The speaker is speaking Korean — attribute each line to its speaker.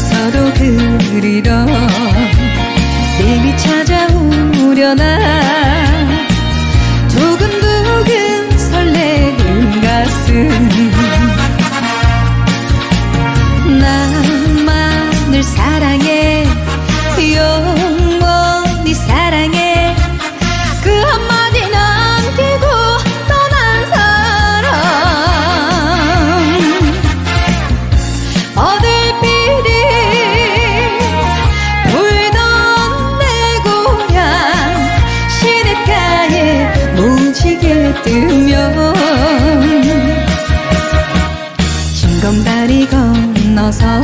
Speaker 1: 서로 그리러 내비 찾아, 우 려나. 내게 뜨면. 진검다리 건너서